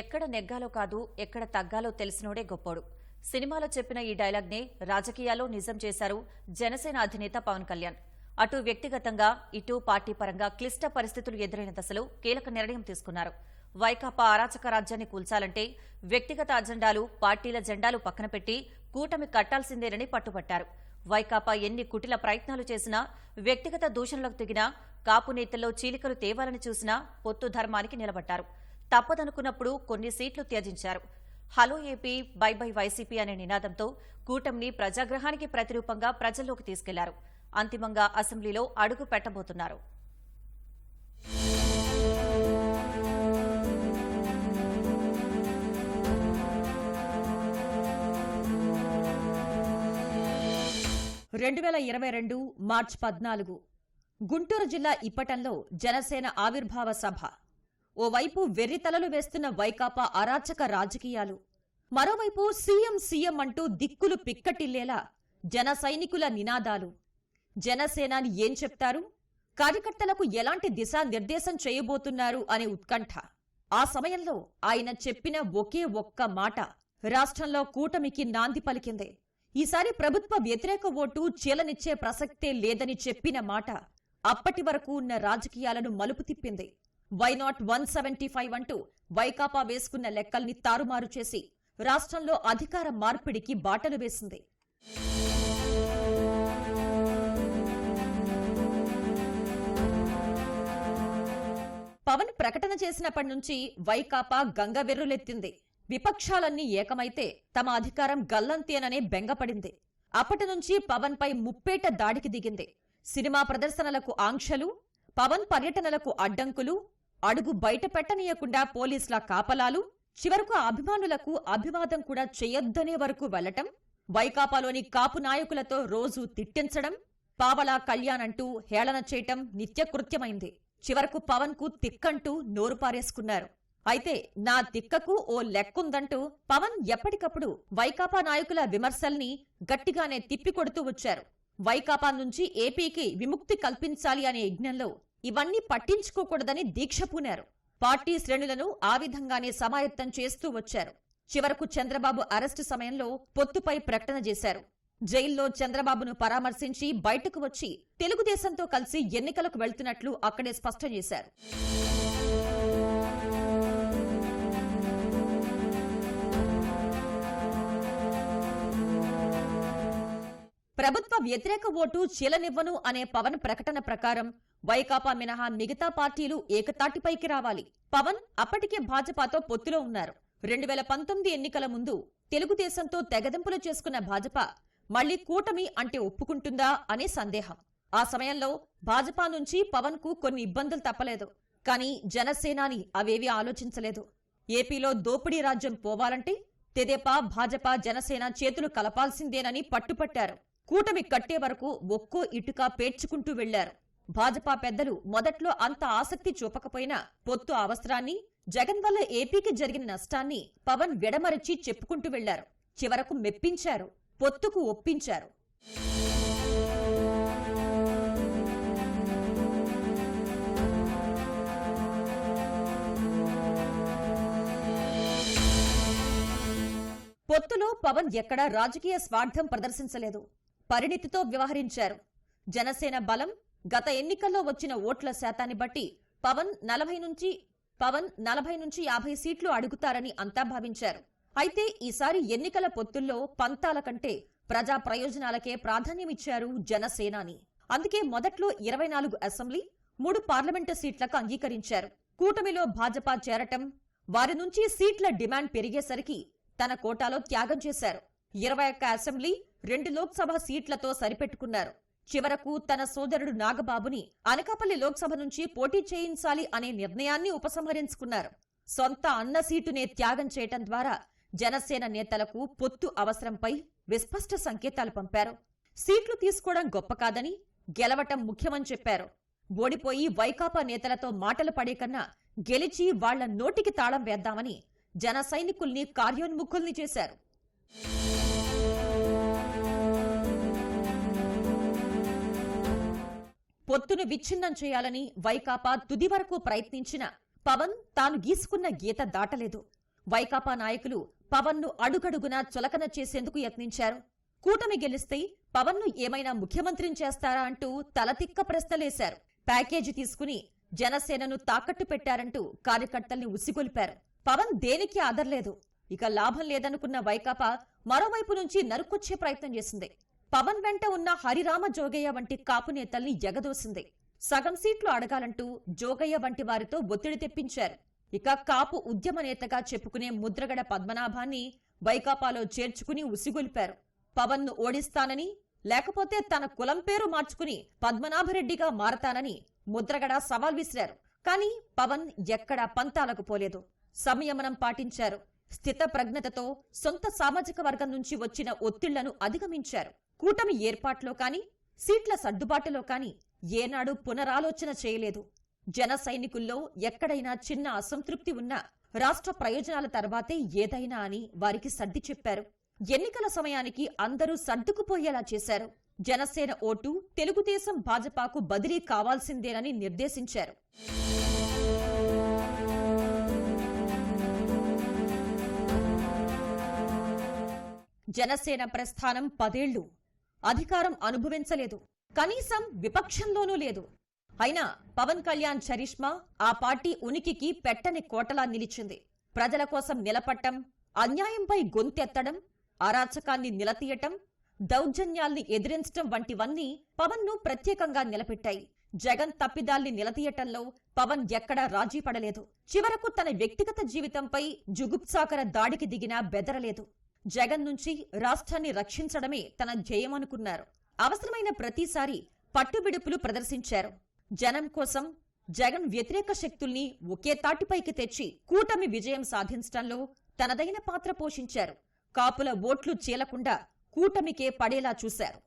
ఎక్కడ నెగ్గాలో కాదు ఎక్కడ తగ్గాలో తెలిసినోడే గొప్పోడు. సినిమాలో చెప్పిన ఈ డైలాగ్నే రాజకీయాల్లో నిజం చేశారు జనసేన అధినేత పవన్ కళ్యాణ్. అటు వ్యక్తిగతంగా ఇటు పార్టీ పరంగా క్లిష్ట పరిస్థితులు ఎదురైన దశలో కీలక నిర్ణయం తీసుకున్నారు. వైకాపా అరాచక రాజ్యాన్ని కూల్చాలంటే వ్యక్తిగత అజెండాలు పార్టీల జెండాలు పక్కన పెట్టి కూటమి కట్టాల్సిందేనని పట్టుబట్టారు. వైకాపా ఎన్ని కుటిల ప్రయత్నాలు చేసినా వ్యక్తిగత దూషణలకు దిగినా కాపు నేతల్లో చీలికలు తేవాలని చూసినా పొత్తు ధర్మానికి నిలబడ్డారు. తప్పదనుకున్నప్పుడు కొన్ని సీట్లు త్యజించారు. Hello AP bye bye YCP అనే నినాదంతో కూటమిని ప్రజాగ్రహానికి ప్రతిరూపంగా ప్రజల్లోకి తీసుకెళ్ళారు. అంతిమంగా అసెంబ్లీలో అడుగు పెట్టబోతున్నారు. రెండు వేల ఇరవై రెండు మార్చి పద్నాలుగు గుంటూరు జిల్లా ఇప్పటంలో జనసేన ఆవిర్భావ సభ. ఓవైపు వెర్రితలలు వేస్తున్న వైకాపా అరాచక రాజకీయాలు. మరోవైపు సీఎం సీఎం అంటూ దిక్కులు పిక్కటిల్లేలా జన సైనికుల నినాదాలు. జనసేనాని ఏం చెప్తారు? కార్యకర్తలకు ఎలాంటి దిశానిర్దేశం చేయబోతున్నారు అనే ఉత్కంఠ. ఆ సమయంలో ఆయన చెప్పిన ఒకే ఒక్క మాట రాష్ట్రంలో కూటమికి నాంది పలికింది. ఈసారి ప్రభుత్వ వ్యతిరేక ఓటు చీలనిచ్చే ప్రసక్తే లేదని చెప్పిన మాట అప్పటి వరకు ఉన్న రాజకీయాలను మలుపు తిప్పింది. Why not one seventy five అంటూ వైకాపా వేసుకున్న లెక్కల్ని తారుమారు చేసి రాష్ట్రంలో అధికార మార్పిడికి బాటలు వేసింది. పవన్ ప్రకటన చేసినప్పటి నుంచి వైకాపా గంగవెర్రులెత్తింది విపక్షాలన్నీ ఏకమైతే తమ అధికారం గల్లంతేననే బెంగపడింది. అప్పటి నుంచి పవన్ పై ముప్పేట దాడికి దిగింది. సినిమా ప్రదర్శనలకు ఆంక్షలు పవన్ పర్యటనలకు అడ్డంకులు అడుగు బయట పెట్టనీయకుండా పోలీసుల కాపలాలు చివరకు అభిమానులకు అభివాదం కూడా చేయొద్దనే వరకు వెళ్ళటం వైకాపాలోని కాపు నాయకులతో రోజూ తిట్టించడం పావలా కళ్యాణ్ అంటూ హేళన చేయటం నిత్యకృత్యమైంది. చివరకు పవన్కు తిక్కంటూ నోరు పారేసుకున్నారు. అయితే నా తిక్కకు ఓ లెక్కుందంటూ పవన్ ఎప్పటికప్పుడు వైకాపా నాయకుల విమర్శల్ని గట్టిగానే తిప్పికొడుతూ వచ్చారు. వైకాపా నుంచి ఏపీకి విముక్తి కల్పించాలి అనే యజ్ఞంలో ఇవన్నీ పట్టించుకోకూడదని దీక్ష పూనారు. పార్టీ శ్రేణులను ఆ విధంగానే సమాయత్తం చేస్తూ వచ్చారు. చివరకు చంద్రబాబు అరెస్టు సమయంలో పొత్తుపై ప్రకటన చేశారు. జైల్లో చంద్రబాబును పరామర్శించి బయటకు వచ్చి తెలుగుదేశంతో కలిసి ఎన్నికలకు వెళ్తున్నట్లు అక్కడే స్పష్టం చేశారు. ప్రభుత్వ వ్యతిరేక ఓటు చీలనివ్వను అనే పవన్ ప్రకటన ప్రకారం వైకాపా మినహా మిగతా పార్టీలు ఏకతాటిపైకి రావాలి. పవన్ అప్పటికే భాజపాతో పొత్తులో ఉన్నారు. రెండు వేల పంతొమ్మిది ఎన్నికల ముందు తెలుగుదేశంతో తెగదెంపులు చేసుకున్న భాజపా మళ్ళీ కూటమి అంటే ఒప్పుకుంటుందా అనే సందేహం. ఆ సమయంలో భాజపా నుంచి పవన్కు కొన్ని ఇబ్బందులు తప్పలేదు. కానీ జనసేనాని అవేవి ఆలోచించలేదు. ఏపీలో దోపిడీ రాజ్యం పోవాలంటే తెదేపా భాజపా జనసేన చేతులు కలపాల్సిందేనని పట్టుపట్టారు. కూటమి కట్టే వరకు ఒక్కో ఇటుక పేర్చుకుంటూ వెళ్ళారు. భాజపా పెద్దలు మొదట్లో అంత ఆసక్తి చూపకపోయినా పొత్తు అవసరాన్ని జగన్ వల్ల ఏపీకి జరిగిన నష్టాన్ని పవన్ విడమరచి చెప్పుకుంటూ వెళ్ళారు. చివరకు మెప్పించారు పొత్తుకు ఒప్పించారు. పొత్తులో పవన్ ఎక్కడా రాజకీయ స్వార్థం ప్రదర్శించలేదు. పరిణితితో వ్యవహరించారు. జనసేన బలం గత ఎన్నికల్లో వచ్చిన ఓట్ల శాతాన్ని బట్టి పవన్ నలభై నుంచి పవన్ నలభై నుంచి యాభై సీట్లు అడుగుతారని అంతా భావించారు. అయితే ఈసారి ఎన్నికల పొత్తుల్లో పంతాల కంటే ప్రజా ప్రయోజనాలకే ప్రాధాన్యమిచ్చారు జనసేనాని. అందుకే మొదట్లో ఇరవై నాలుగు అసెంబ్లీ మూడు పార్లమెంటు సీట్లకు అంగీకరించారు. కూటమిలో భాజపా చేరటం వారి నుంచి సీట్ల డిమాండ్ పెరిగేసరికి తన కోటాలో త్యాగం చేశారు. ఇరవై ఒక్క అసెంబ్లీ రెండు లోక్సభ సీట్లతో సరిపెట్టుకున్నారు. చివరకు తన సోదరుడు నాగబాబుని అనకాపల్లి లోక్సభ నుంచి పోటీ చేయించాలి అనే నిర్ణయాన్ని ఉపసంహరించుకున్నారు. సొంత అన్న సీటునే త్యాగం చేయటం ద్వారా జనసేన నేతలకు పొత్తు అవసరంపై విస్పష్ట సంకేతాలు పంపారు. సీట్లు తీసుకోవడం గొప్ప కాదని గెలవటం ముఖ్యమని చెప్పారు. ఓడిపోయి వైకాపా నేతలతో మాటలు పడే కన్నా గెలిచి వాళ్ళ నోటికి తాళం వేద్దామని జన సైనికుల్ని కార్యోన్ముఖుల్ని చేశారు. పొత్తును విచ్ఛిన్నం చేయాలని వైకాపా తుది వరకు ప్రయత్నించిన పవన్ తాను గీసుకున్న గీత దాటలేదు. వైకాపా నాయకులు పవన్ను అడుగడుగునా చులకన చేసేందుకు యత్నించారు. కూటమి గెలిస్తే పవన్ను ఏమైనా ముఖ్యమంత్రిని చేస్తారా అంటూ తలతిక్క ప్రశ్నలేశారు. ప్యాకేజీ తీసుకుని జనసేనను తాకట్టు పెట్టారంటూ కార్యకర్తల్ని ఉసిగొలిపారు. పవన్ దేనికి ఆదర్లేదు? ఇక లాభం లేదనుకున్న వైకాపా మరోవైపు నుంచి నరుకొచ్చే ప్రయత్నం చేసింది. పవన్ వెంట ఉన్న హరిరామ జోగయ్య వంటి కాపు నేతల్ని ఎగదోసింది. సగం సీట్లు అడగాలంటూ జోగయ్య వంటి వారితో ఒత్తిడి తెప్పించారు. ఇక కాపు ఉద్యమ నేతగా చెప్పుకునే ముద్రగడ పద్మనాభాన్ని వైకాపాలో చేర్చుకుని ఉసిగొలిపారు. పవన్ను ఓడిస్తానని లేకపోతే తన కులం పేరు మార్చుకుని పద్మనాభరెడ్డిగా మారతానని ముద్రగడ సవాల్ విసిరారు. కానీ పవన్ ఎక్కడా పంతాలకు పోలేదు. సంయమనం పాటించారు. స్థిత ప్రజ్ఞతతో సొంత సామాజిక వర్గం నుంచి వచ్చిన ఒత్తిళ్ళను అధిగమించారు. కూటమి ఏర్పాట్లో కాని సీట్ల సర్దుబాటులో కాని ఏనాడు పునరాలోచన చేయలేదు. జన సైనికుల్లో ఎక్కడైనా చిన్న అసంతృప్తి ఉన్నా రాష్ట్ర ప్రయోజనాల తర్వాతే ఏదైనా అని వారికి సర్ది చెప్పారు. ఎన్నికల సమయానికి అందరూ సర్దుకుపోయేలా చేశారు. జనసేన ఓటు తెలుగుదేశం భాజపాకు బదిలీ కావాల్సిందేనని నిర్దేశించారు. జనసేన ప్రస్థానం పదేళ్ళు. అధికారం అనుభవించలేదు. కనీసం విపక్షంలోనూ లేదు. అయినా పవన్ కళ్యాణ్ చరిష్మా ఆ పార్టీ ఉనికికి పెట్టని కోటలా నిలిచింది. ప్రజల కోసం నిలపట్టం అన్యాయంపై గొంతెత్తడం అరాచకాన్ని నిలతీయటం దౌర్జన్యాల్ని ఎదిరించటం వంటివన్నీ పవన్ను ప్రత్యేకంగా నిలబెట్టాయి. జగన్ తప్పిదాల్ని నిలదీయటంలో పవన్ ఎక్కడా రాజీ పడలేదు. చివరకు తన వ్యక్తిగత జీవితంపై జుగుప్సాకర దాడికి దిగినా బెదరలేదు. జగన్ నుంచి రాష్ట్రాన్ని రక్షించడమే తన ధ్యేయమనుకున్నారు అవసరమైన ప్రతిసారి పట్టుబిడుపులు ప్రదర్శించారు. జనం కోసం జగన్ వ్యతిరేక శక్తుల్ని ఒకే తాటిపైకి తెచ్చి కూటమి విజయం సాధించడంలో తనదైన పాత్ర పోషించారు. కాపుల ఓట్లు చీలకుండా కూటమికే పడేలా చూశారు.